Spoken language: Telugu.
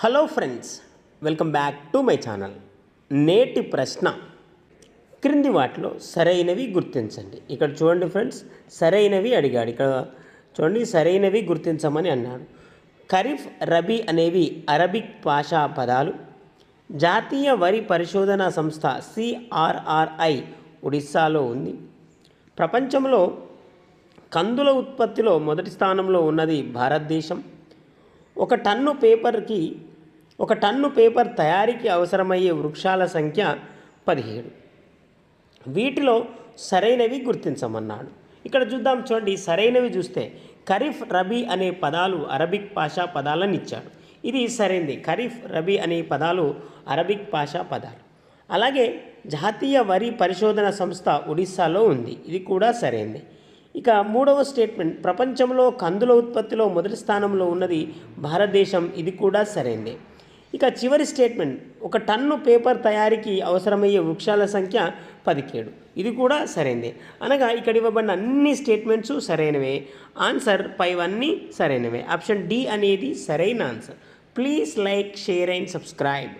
Hello friends welcome back to my channel నేటి ప్రశ్న క్రింది వాటిలో సరైనవి గుర్తించండి. ఇక్కడ చూడండి ఫ్రెండ్స్ సరైనవి అడిగాడు. ఇక్కడ చూడండి సరైనవి గుర్తించమని అన్నాడు. ఖరీఫ్ రబీ అనేవి అరబిక్ భాషా పదాలు. జాతీయ వరి పరిశోధన సంస్థ సిఆర్ఆర్ఐ ఒడిస్సాలో ఉంది. ప్రపంచంలో కందుల ఉత్పత్తిలో మొదటి స్థానంలో ఉన్నది భారతదేశం. ఒక టన్ను పేపర్కి ఒక టన్ను పేపర్ తయారీకి అవసరమయ్యే వృక్షాల సంఖ్య పదిహేడు. వీటిలో సరైనవి గుర్తించమన్నాడు. ఇక్కడ చూద్దాం చూడండి సరైనవి చూస్తే ఖరీఫ్ రబీ అనే పదాలు అరబిక్ భాషా పదాలను ఇచ్చాడు. ఇది సరైనది ఖరీఫ్ రబీ అనే పదాలు అరబిక్ భాషా పదాలు. అలాగే జాతీయ వరి పరిశోధన సంస్థ ఒడిస్సాలో ఉంది ఇది కూడా సరైనది ఇక మూడవ స్టేట్మెంట్ ప్రపంచంలో కందుల ఉత్పత్తిలో మొదటి స్థానంలో ఉన్నది భారతదేశం ఇది కూడా సరైనదే ఇక చివరి స్టేట్మెంట్ ఒక టన్ను పేపర్ తయారీకి అవసరమయ్యే వృక్షాల సంఖ్య పదిహేడు ఇది కూడా సరైనదే అనగా ఇక్కడ ఇవ్వబడిన అన్ని స్టేట్మెంట్స్ సరైనవే. ఆన్సర్ పైవన్నీ సరైనవే. ఆప్షన్ డి అనేది సరైన answer. Please like share and subscribe.